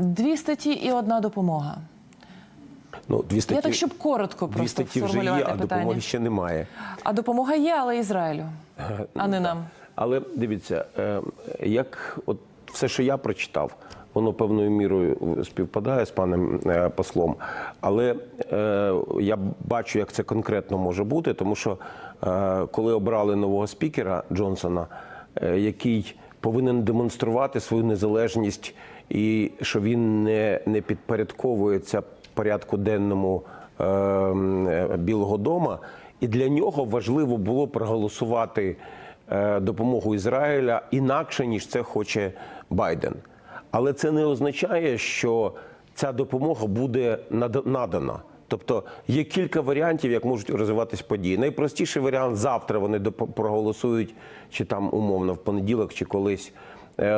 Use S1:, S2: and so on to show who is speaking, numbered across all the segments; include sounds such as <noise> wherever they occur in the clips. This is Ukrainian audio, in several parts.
S1: дві статті і одна допомога.
S2: Ну, дві статті,
S1: Я так, щоб коротко
S2: дві
S1: просто
S2: статті вже є, а
S1: питання.
S2: допомоги ще немає.
S1: А допомога є, але Ізраїлю, а не нам.
S2: Але дивіться, е, як от все, що я прочитав, воно певною мірою співпадає з паном е, послом. Але е, я бачу, як це конкретно може бути, тому що коли обрали нового спікера Джонсона, який повинен демонструвати свою незалежність і що він не, не підпорядковується порядку денному е, Білого Дома, і для нього важливо було проголосувати е, допомогу Ізраїля інакше ніж це хоче Байден. Але це не означає, що ця допомога буде надана. Тобто є кілька варіантів, як можуть розвиватись події. Найпростіший варіант завтра вони проголосують, чи там умовно в понеділок, чи колись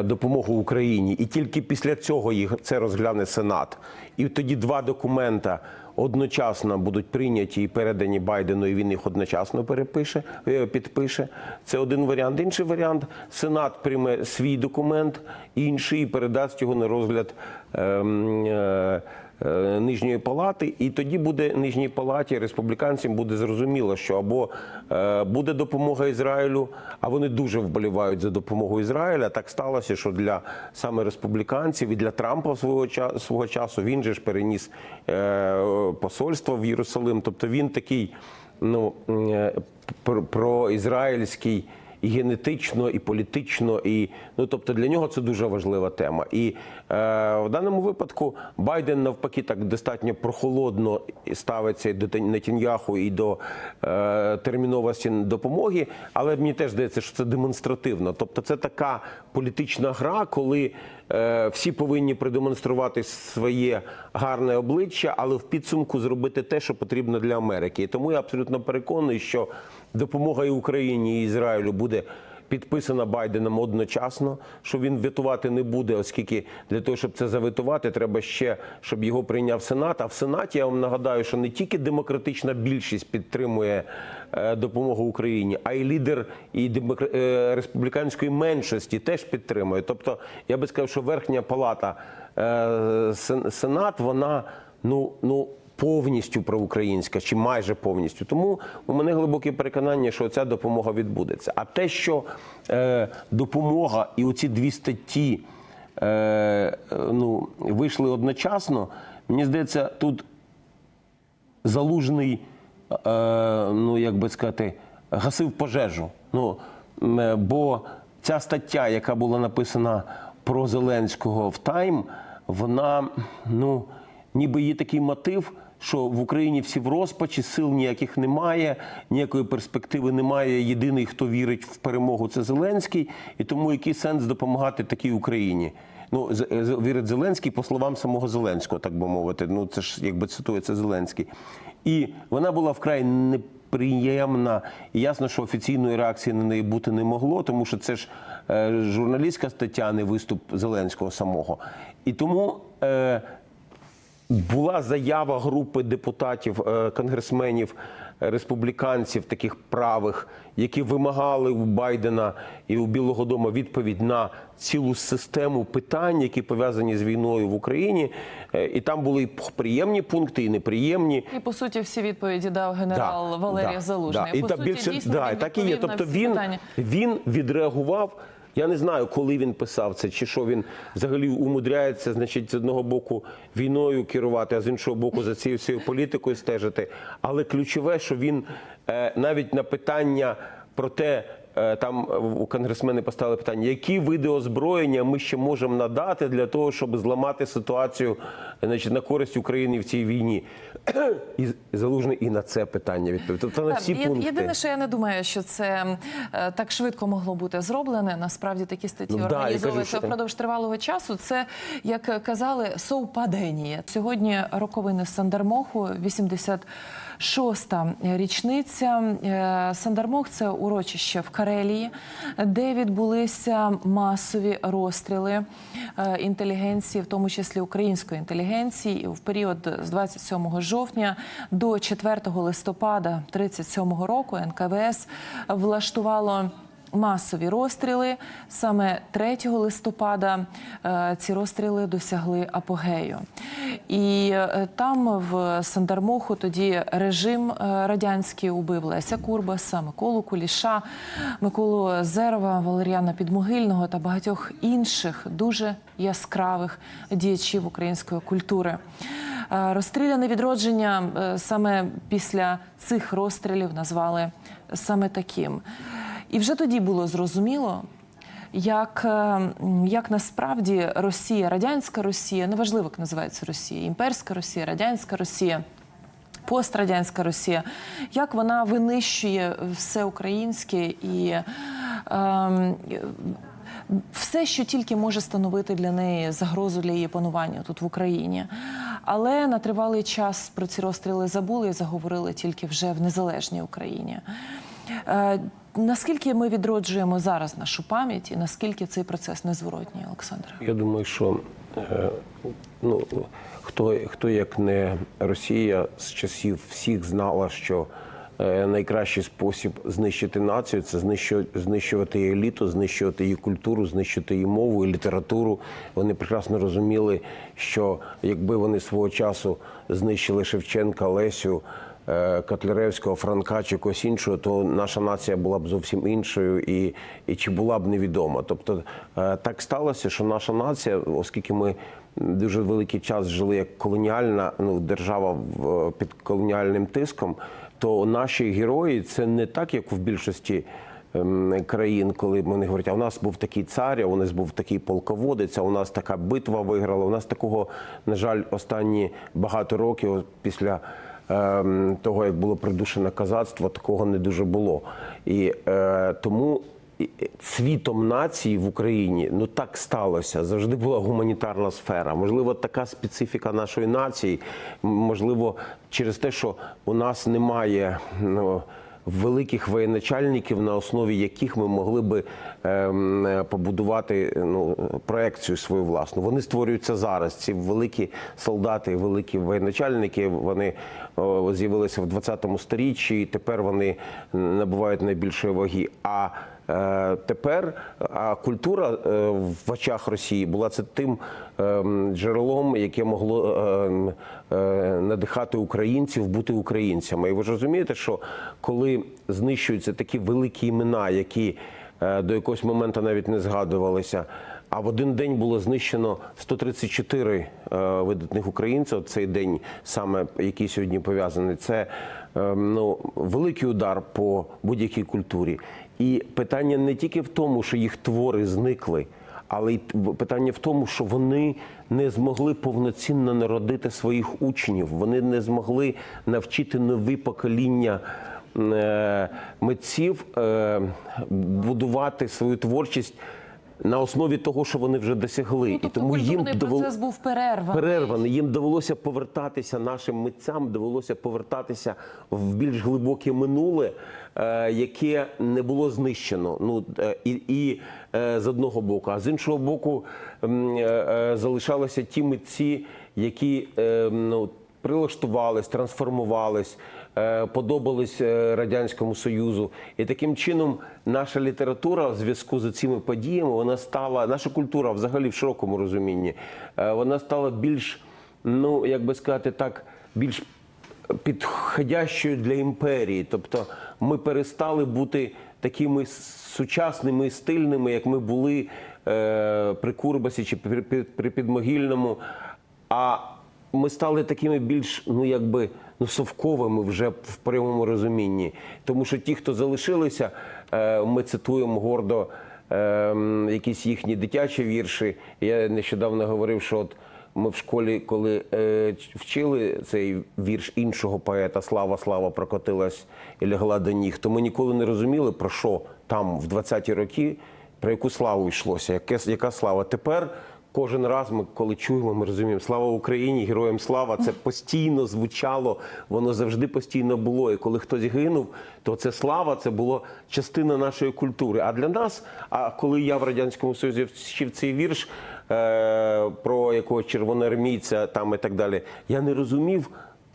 S2: допомогу Україні, і тільки після цього їх це розгляне Сенат. І тоді два документа одночасно будуть прийняті і передані Байдену, і він їх одночасно перепише, е, підпише. Це один варіант. Інший варіант Сенат прийме свій документ, інший і передасть його на розгляд. ем, е, е, Нижньої палати, і тоді буде нижній палаті республіканцям буде зрозуміло, що або е, буде допомога Ізраїлю, а вони дуже вболівають за допомогу Ізраїля. Так сталося, що для саме республіканців і для Трампа свого часу свого часу він же ж переніс е, посольство в Єрусалим. Тобто він такий ну е, про- проізраїльський і генетично, і політично, і ну тобто для нього це дуже важлива тема. І е, в даному випадку Байден навпаки так достатньо прохолодно ставиться до Нетіньяху і до е, терміновості допомоги. Але мені теж здається, що це демонстративно. Тобто, це така політична гра, коли всі повинні продемонструвати своє гарне обличчя, але в підсумку зробити те, що потрібно для Америки. І тому я абсолютно переконаний, що допомога і Україні і Ізраїлю буде підписана Байденом одночасно, що він ветувати не буде, оскільки для того, щоб це заветувати, треба ще, щоб його прийняв Сенат. А в Сенаті я вам нагадаю, що не тільки демократична більшість підтримує е, допомогу Україні, а й лідер і е, республіканської меншості теж підтримує. Тобто, я би сказав, що верхня палата е, Сенат, вона ну ну повністю проукраїнська чи майже повністю. Тому у мене глибоке переконання, що ця допомога відбудеться. А те, що е, допомога і оці дві статті е, ну, вийшли одночасно, мені здається, тут залужний, е, ну як би сказати, гасив пожежу. Ну, е, бо ця стаття, яка була написана про Зеленського в Тайм, вона, ну, ніби є такий мотив. Що в Україні всі в розпачі, сил ніяких немає, ніякої перспективи немає. Єдиний, хто вірить в перемогу, це Зеленський. І тому який сенс допомагати такій Україні? Ну, З- вірить Зеленський по словам самого Зеленського, так би мовити. Ну це ж якби цитується Зеленський. І вона була вкрай неприємна. І ясно, що офіційної реакції на неї бути не могло, тому що це ж е, журналістська стаття, не виступ Зеленського самого. І тому. Е, була заява групи депутатів, е, конгресменів, е, республіканців, таких правих, які вимагали у Байдена і у Білого Дому відповідь на цілу систему питань, які пов'язані з війною в Україні. Е, І там були і приємні пункти, і неприємні.
S1: І по суті всі відповіді дав генерал Валерій Залужний.
S2: І
S1: по
S2: та
S1: суті,
S2: більше
S1: дійсно
S2: да,
S1: він
S2: так і є. Тобто він, він відреагував. Я не знаю, коли він писав це, чи що він взагалі умудряється, значить, з одного боку війною керувати, а з іншого боку за цією всією політикою стежити. Але ключове, що він е, навіть на питання про те. Е, там у конгресмени поставили питання, які види озброєння ми ще можемо надати для того, щоб зламати ситуацію значить, на користь України в цій війні. <clears throat> І залужний і на це питання відповів. Тобто на всі пункти.
S1: єдине, що я не думаю, що це е, так швидко могло бути зроблене. Насправді такі статті
S2: ну,
S1: організовуються
S2: да,
S1: впродовж тривалого часу. Це як казали, совпадення сьогодні. Роковини Сандермоху 80 шоста річниця е, Сандармох це урочище в Карелії, де відбулися масові розстріли е, інтелігенції, в тому числі української інтелігенції, в період з 27 жовтня до 4 листопада 37 року НКВС влаштувало масові розстріли. Саме 3 листопада е, ці розстріли досягли апогею. І е, там в Сандармоху тоді режим е, радянський убив Леся Курбаса, Миколу Куліша, Миколу Зерова, Валеріана Підмогильного та багатьох інших дуже яскравих діячів української культури. Розстріляне відродження саме після цих розстрілів назвали саме таким. І вже тоді було зрозуміло, як, е, як насправді Росія, радянська Росія, неважливо, як називається Росія, імперська Росія, радянська Росія. Пострадянська Росія, як вона винищує все українське і ем, все, що тільки може становити для неї загрозу для її панування тут в Україні. Але на тривалий час про ці розстріли забули і заговорили тільки вже в незалежній Україні. Наскільки ми відроджуємо зараз нашу пам'ять, і наскільки цей процес незворотній, Олександр?
S2: Я думаю, що е, ну, хто, хто як не Росія з часів всіх знала, що е, найкращий спосіб знищити націю це знищувати її еліту, знищувати її культуру, знищити її мову і літературу. Вони прекрасно розуміли, що якби вони свого часу знищили Шевченка, Лесю. Е, Котляревського, Франка чи когось іншого, то наша нація була б зовсім іншою і, і чи була б невідома. Тобто е, так сталося, що наша нація, оскільки ми дуже великий час жили як колоніальна ну, держава під колоніальним тиском, то наші герої це не так, як в більшості ем, країн, коли вони говорять, а у нас був такий цар, а у нас був такий полководець, а у нас така битва виграла. У нас такого, на жаль, останні багато років після того, як було придушене казацтво, такого не дуже було. І е, тому світом нації в Україні ну так сталося. Завжди була гуманітарна сфера. Можливо, така специфіка нашої нації. Можливо, через те, що у нас немає. Ну, Великих воєначальників, на основі яких ми могли би ем, е, побудувати ну, проекцію свою власну. Вони створюються зараз. Ці великі солдати, великі воєначальники, вони з'явилися в 20 сторіччі, і тепер вони набувають найбільшої ваги. А тепер а культура е, в очах Росії була це тим ем, джерелом, яке могло ем, е, надихати українців бути українцями. І ви ж розумієте, що коли знищуються такі великі імена, які е, до якогось моменту навіть не згадувалися. А в один день було знищено 134 е, видатних українців. Цей день, саме який сьогодні пов'язаний, це е, ну, великий удар по будь-якій культурі. І питання не тільки в тому, що їх твори зникли, але й питання в тому, що вони не змогли повноцінно народити своїх учнів. Вони не змогли навчити нові покоління е, митців е, будувати свою творчість на основі того, що вони вже досягли.
S1: Ну, тобто
S2: і тому їм довело
S1: процес був перерва.
S2: перерваний. Їм довелося повертатися нашим митцям, довелося повертатися в більш глибоке минуле, е, яке не було знищено. Ну е, і, і е, з одного боку, а з іншого боку, е, е, залишалися ті митці, які е, ну. Прилаштувались, трансформувались, подобались е, радянському союзу, і таким чином наша література в зв'язку з цими подіями вона стала наша культура, взагалі в широкому розумінні, е, вона стала більш, ну як би сказати так, більш підходящою для імперії. Тобто ми перестали бути такими сучасними і стильними, як ми були е, при Курбасі чи при, при, при Підмогильному. А ми стали такими більш, ну якби ну совковими вже в прямому розумінні. Тому що ті, хто залишилися, е, ми цитуємо гордо е, якісь їхні дитячі вірші. Я нещодавно говорив, що от ми в школі, коли е, вчили цей вірш іншого поета Слава Слава прокотилась і лягла до ніг, то ми ніколи не розуміли, про що там в 20-ті роки, про яку славу йшлося, яка слава. Тепер кожен раз ми, коли чуємо, ми розуміємо Слава Україні, героям слава. Це постійно звучало, воно завжди постійно було. І коли хтось гинув, то це слава, це було частина нашої культури. А для нас, а коли я в радянському союзі вчив цей вірш е, про якогось червоноармійця там і так далі, я не розумів.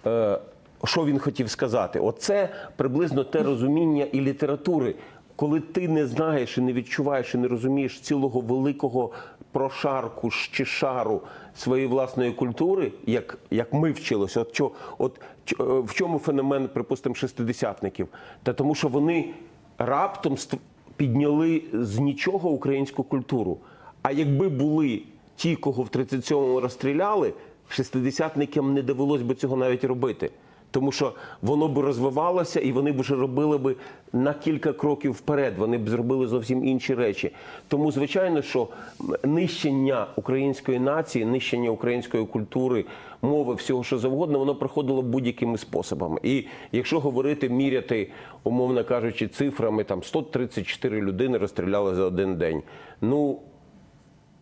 S2: Е, що він хотів сказати? Оце приблизно те розуміння і літератури коли ти не знаєш і не відчуваєш і не розумієш цілого великого прошарку чи шару своєї власної культури, як, як ми вчилися, от, чо, от е, в чому феномен, припустимо, шестидесятників? Та тому, що вони раптом підняли з нічого українську культуру. А якби були ті, кого в 37-му розстріляли, шестидесятникам не довелось би цього навіть робити. Тому що воно б розвивалося і вони б вже робили би на кілька кроків вперед. Вони б зробили зовсім інші речі. Тому, звичайно, що нищення української нації, нищення української культури, мови, всього що завгодно, воно проходило будь-якими способами. І якщо говорити, міряти, умовно кажучи, цифрами, там 134 людини розстріляли за один день. Ну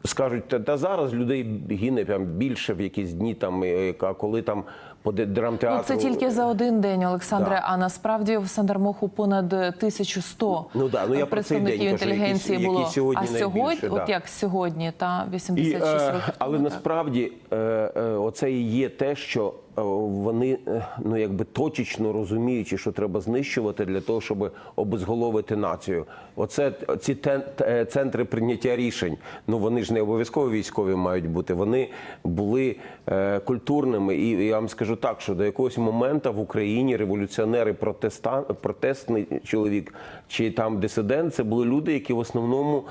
S2: скажуть, та, та зараз людей гине прям більше в якісь дні, там, е, а коли там по драмтеатру.
S1: Ну, це тільки за один день, Олександре.
S2: Да.
S1: А насправді в Сандармоху понад 1100
S2: Ну да, ну я про цей
S1: представників
S2: день кажу, який-
S1: інтелігенції
S2: який
S1: було.
S2: сьогодні
S1: а сьогодні,
S2: найбільше,
S1: от
S2: да.
S1: як сьогодні, та
S2: І,
S1: 86
S2: і,
S1: років.
S2: але
S1: тому,
S2: насправді е, е, оце і є те, що е, вони е, ну якби точечно розуміючи, що треба знищувати для того, щоб обезголовити націю. Оце ці е, центри прийняття рішень. Ну вони ж не обов'язково військові мають бути. Вони були е, культурними. І я вам скажу так, що до якогось моменту в Україні революціонери, протестан, протестний чоловік чи там дисидент, це були люди, які в основному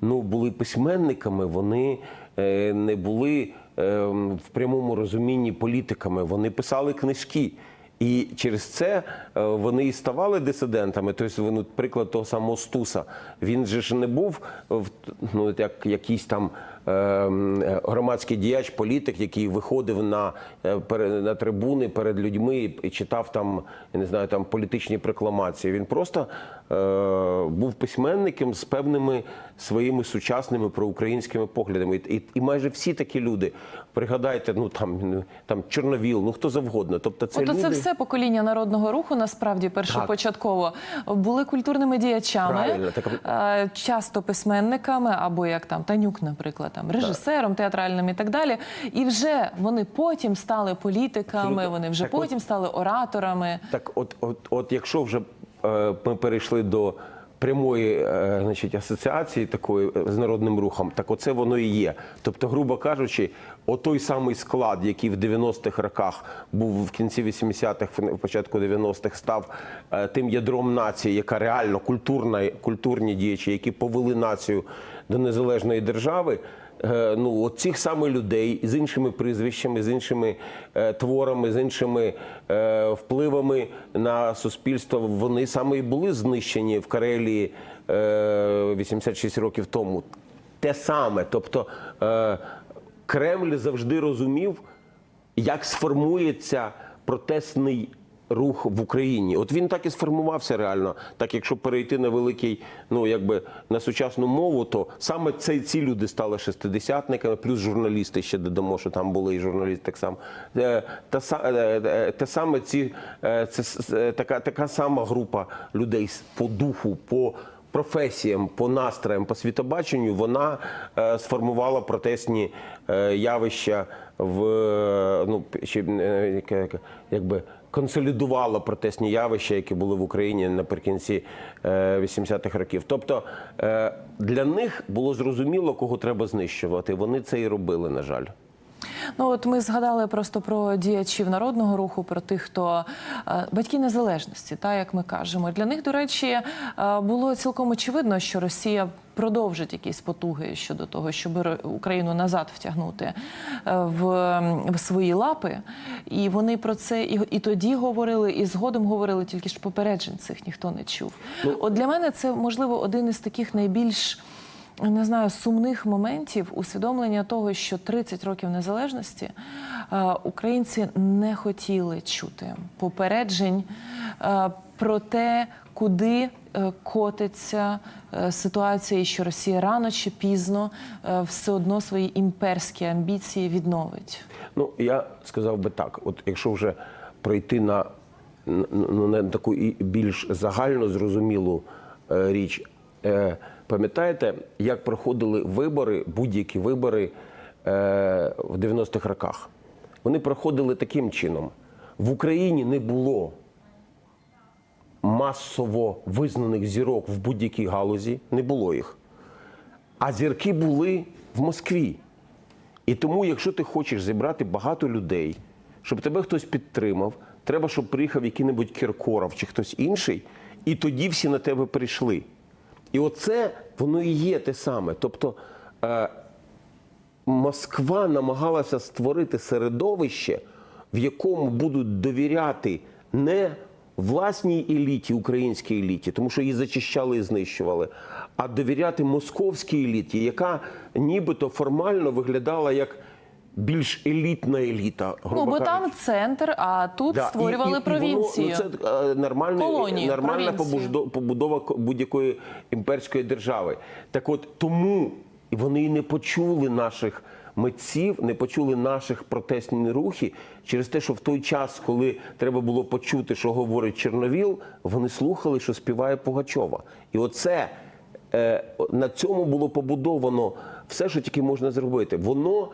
S2: ну, були письменниками, вони е, не були е, в прямому розумінні політиками, вони писали книжки. І через це е, вони і ставали дисидентами. Тобто, вони, приклад того самого Стуса. Він же ж не був в- ну, як якийсь там громадський діяч, політик, який виходив на, е, на трибуни перед людьми і, читав там, я не знаю, там політичні прокламації. Він просто е, був письменником з певними своїми сучасними проукраїнськими поглядами. І, і майже всі такі люди, пригадайте, ну там, там Чорновіл, ну хто завгодно. Тобто це
S1: От
S2: люди...
S1: це все покоління народного руху насправді першопочатково були культурними діячами,
S2: Правильно, так,
S1: е, часто письменниками, або як там Танюк, наприклад, там режисером театральним і так далі. І вже вони потім стали політиками,
S2: Абсолютно.
S1: вони вже
S2: Так от-
S1: потім стали ораторами.
S2: Так, от, от, от якщо вже е, ми перейшли до прямої е, значить, асоціації такої е, з народним рухом, так оце воно і є. Тобто, грубо кажучи, отой самий склад, який в 90-х роках був в кінці 80-х, в початку 90-х, став е, тим ядром нації, яка реально культурна, культурні діячі, які повели націю до незалежної держави. Е, ну, от цих саме людей з іншими прізвищами, з іншими е, творами, з іншими е, впливами на суспільство, вони саме і були знищені в Карелії е, 86 років тому. Те саме. Тобто Кремль завжди розумів, як сформується протестний рух в Україні. От він так і сформувався реально. Так, якщо перейти на великий, ну якби на сучасну мову, то саме це, ці люди стали шестидесятниками, плюс журналісти ще додамо, що там були і журналісти так само. Е, Та, са- е, е, саме ці це така, така сама група людей по духу, по професіям, по настроям, по світобаченню, вона сформувала протестні явища в ну якби консолідувала протестні явища, які були в Україні наприкінці е, 80-х років. Тобто е, для них було зрозуміло, кого треба знищувати. Вони це і робили, на жаль.
S1: Ну от ми згадали просто про діячів народного руху, про тих, хто е, батьки незалежності, та як ми кажемо. Для них, до речі, е, було цілком очевидно, що Росія продовжить якісь потуги щодо того, щоб Україну назад втягнути е, в, в свої лапи. І вони про це і, і тоді говорили, і згодом говорили, тільки ж попереджень цих ніхто не чув. От для мене це можливо один із таких найбільш не знаю, сумних моментів усвідомлення того, що 30 років незалежності е, українці не хотіли чути попереджень е, про те, куди е, котиться ситуація, що Росія рано чи пізно все одно свої імперські амбіції відновить.
S2: Ну, я сказав би так: от якщо вже пройти на, ну, на таку і більш загально зрозумілу річ, пам'ятаєте, як проходили вибори, будь-які вибори е, в 90-х роках? Вони проходили таким чином: в Україні не було масово визнаних зірок в будь-якій галузі, не було їх. А зірки були в Москві. І тому, якщо ти хочеш зібрати багато людей, щоб тебе хтось підтримав, треба, щоб приїхав який-небудь Кіркоров чи хтось інший, і тоді всі на тебе прийшли. І оце воно і є те саме. Тобто е, Москва намагалася створити середовище, в якому будуть довіряти не власній еліті, українській еліті, тому що її зачищали і знищували, а довіряти московській еліті, яка нібито формально виглядала як більш елітна еліта.
S1: Ну, бо
S2: кажучи.
S1: там центр, а тут
S2: Да,
S1: створювали
S2: і- і- воно,
S1: провінцію.
S2: ну, це е, нормальний-
S1: Колонії,
S2: нормальна
S1: провінції.
S2: побуждо- побудова ко- будь-якої імперської держави. Так от тому вони і не почули наших митців, не почули наших протестні рухи через те, що в той час, коли треба було почути, що говорить Чорновіл, вони слухали, що співає Пугачова. І оце е, на цьому було побудовано все, що тільки можна зробити. Воно е,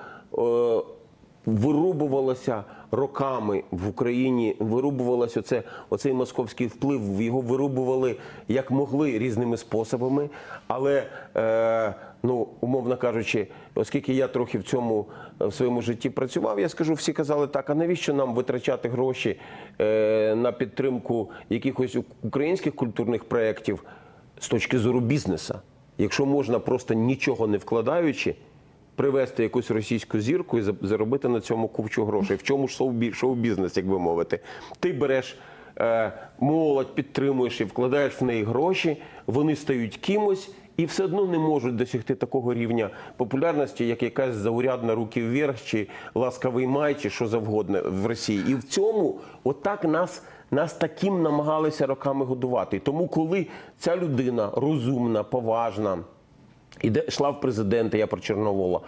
S2: вирубувалося роками в Україні. Вирубувалося оце, оцей московський вплив. Його вирубували як могли різними способами. Але е, ну, умовно кажучи, оскільки я трохи в цьому е, в своєму житті працював, я скажу, всі казали так: а навіщо нам витрачати гроші е, на підтримку якихось українських культурних проєктів з точки зору бізнесу? Якщо можна просто нічого не вкладаючи, привезти якусь російську зірку і заробити на цьому купчу грошей. В чому ж шоу-бі- шоу-бізнес, як би мовити? Ти береш е, молодь, підтримуєш і вкладаєш в неї гроші, вони стають кимось. І все одно не можуть досягти такого рівня популярності, як якась заурядна руки вверх, чи ласкавий май, чи що завгодно в Росії. І в цьому отак нас, нас таким намагалися роками годувати. Тому, коли ця людина розумна, поважна, іде йшла в президенти, я про Чорновола.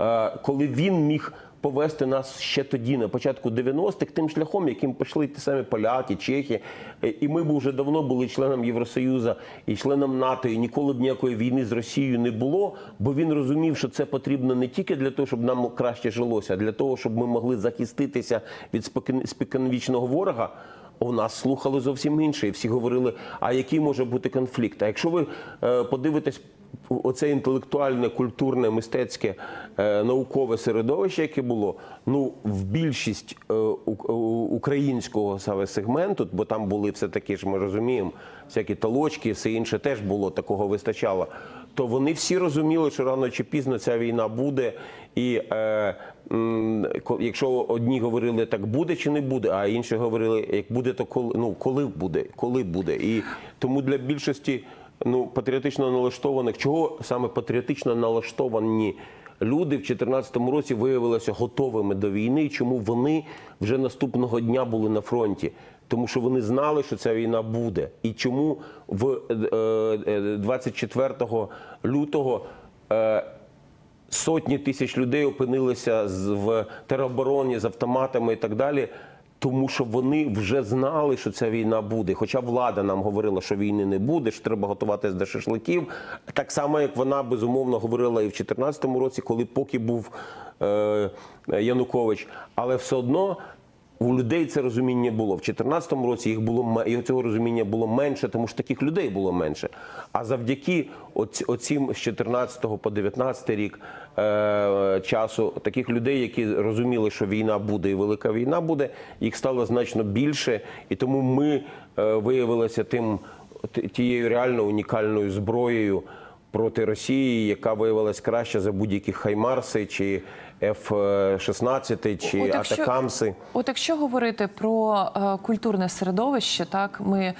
S2: Е, Коли він міг повести нас ще тоді, на початку 90-х, тим шляхом, яким пішли ті самі поляки, чехи, Е, і ми б вже давно були членом Євросоюзу і членом НАТО, і ніколи б ніякої війни з Росією не було, бо він розумів, що це потрібно не тільки для того, щоб нам краще жилося, а для того, щоб ми могли захиститися від спокон- ворога. У нас слухали зовсім інше, і всі говорили, а який може бути конфлікт? А якщо ви е, подивитесь оце інтелектуальне, культурне, мистецьке, е, наукове середовище, яке було, ну в більшість е, українського саме сегменту, бо там були все таки ж, ми розуміємо, всякі толочки, все інше теж було, такого вистачало. То вони всі розуміли, що рано чи пізно ця війна буде, і е, якщо одні говорили так буде чи не буде, а інші говорили, як буде, то коли ну коли буде, коли буде. І тому для більшості ну патріотично налаштованих, чого саме патріотично налаштовані люди в 2014 році виявилися готовими до війни. і Чому вони вже наступного дня були на фронті? Тому що вони знали, що ця війна буде, і чому в е, е, 24 лютого. е, сотні тисяч людей опинилися в теробороні з автоматами і так далі. Тому що вони вже знали, що ця війна буде. Хоча влада нам говорила, що війни не буде, що треба готуватися до шашликів. Так само, як вона безумовно говорила і в 2014 році, коли поки був е, Янукович. Але все одно у людей це розуміння було. В 2014 році їх було і цього розуміння було менше, тому що таких людей було менше. А завдяки оці- оцім з 14 по 19 рік часу таких людей, які розуміли, що війна буде і велика війна буде, їх стало значно більше. І тому ми е, виявилися тим тією реально унікальною зброєю проти Росії, яка виявилась краще за будь-які хаймарси чи F-16, чи
S1: От якщо-
S2: Атакамси.
S1: От якщо говорити про е, культурне середовище, так ми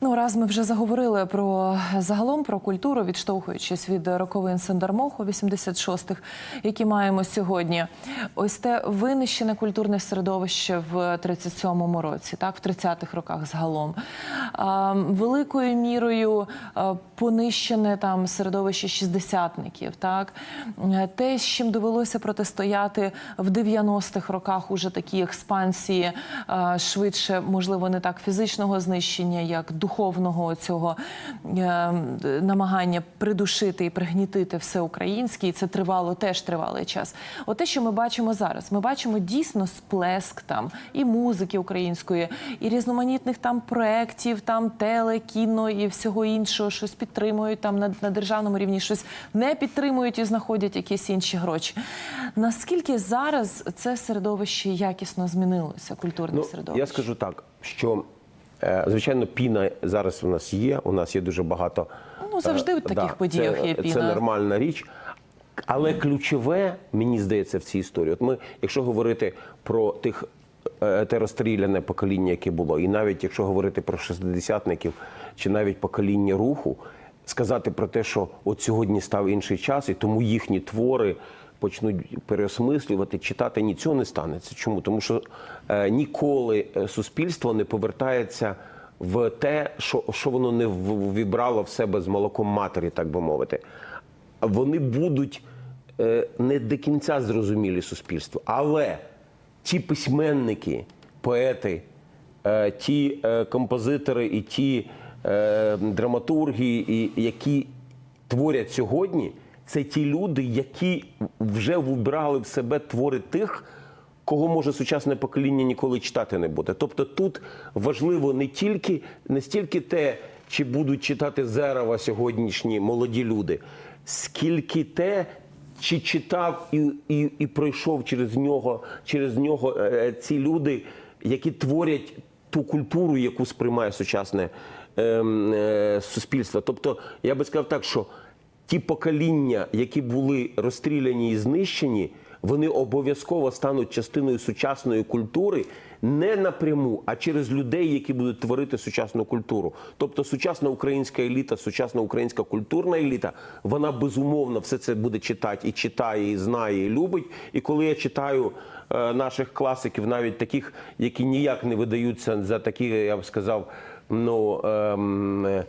S1: ну раз ми вже заговорили про загалом про культуру, відштовхуючись від роковин Сандармоху 86-х, які маємо сьогодні. Ось те винищене культурне середовище в 37-му році, так в 30-х роках загалом. Великою мірою понищене там середовище шістдесятників, так те, з чим довелося протистояти в 90-х роках, уже такі експансії, швидше, можливо, не так фізичного знищення, як духовного цього е, намагання придушити і пригнітити все українське, і це тривало теж тривалий час. От те, що ми бачимо зараз, ми бачимо дійсно сплеск там і музики української, і різноманітних там проєктів, там теле, кіно і всього іншого, щось підтримують там на, на державному рівні, щось не підтримують і знаходять якісь інші гроші. Наскільки зараз це середовище якісно змінилося, культурне
S2: Ну,
S1: середовище?
S2: я скажу так, що звичайно піна зараз у нас є. У нас є дуже багато.
S1: Ну, завжди
S2: е,
S1: в таких подіях
S2: це,
S1: є
S2: Це нормальна річ. Але ключове, мені здається, в цій історії. От ми, якщо говорити про тих е, те розстріляне покоління, яке було, і навіть якщо говорити про шестидесятників чи навіть покоління руху, сказати про те, що от сьогодні став інший час, і тому їхні твори почнуть переосмислювати, читати, ні цього не станеться. Чому? Тому що е, ніколи е, суспільство не повертається в те, що, що воно не вібрало в себе з молоком матері, так би мовити. Вони будуть е, не до кінця зрозумілі суспільству, але ті письменники, поети, е, ті е, композитори і ті е, драматурги, і, які творять сьогодні, це ті люди, які вже вибрали в себе твори тих, кого може сучасне покоління ніколи читати не буде. Тобто тут важливо не тільки не стільки те, чи будуть читати Зерова сьогоднішні молоді люди, скільки те, чи читав і, і, і пройшов через нього, через нього е, ці люди, які творять ту культуру, яку сприймає сучасне ем, е, суспільство. Тобто, я би сказав так, що ті покоління, які були розстріляні і знищені, вони обов'язково стануть частиною сучасної культури не напряму, а через людей, які будуть творити сучасну культуру. Тобто сучасна українська еліта, сучасна українська культурна еліта, вона безумовно все це буде читати і читає, і знає, і любить. І коли я читаю е, наших класиків, навіть таких, які ніяк не видаються за такі, я б сказав, ну. ем,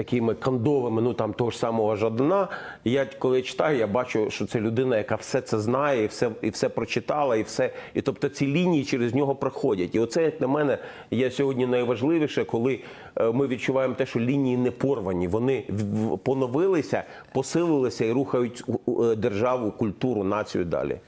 S2: такими кандовими, ну там того ж самого Жадана. Я коли читаю, я бачу, що це людина, яка все це знає, і все, і все прочитала, і все. І тобто ці лінії через нього проходять. І оце, як на мене, є сьогодні найважливіше, коли е, ми відчуваємо те, що лінії не порвані. Вони поновилися, посилилися і рухають е, державу, культуру, націю далі.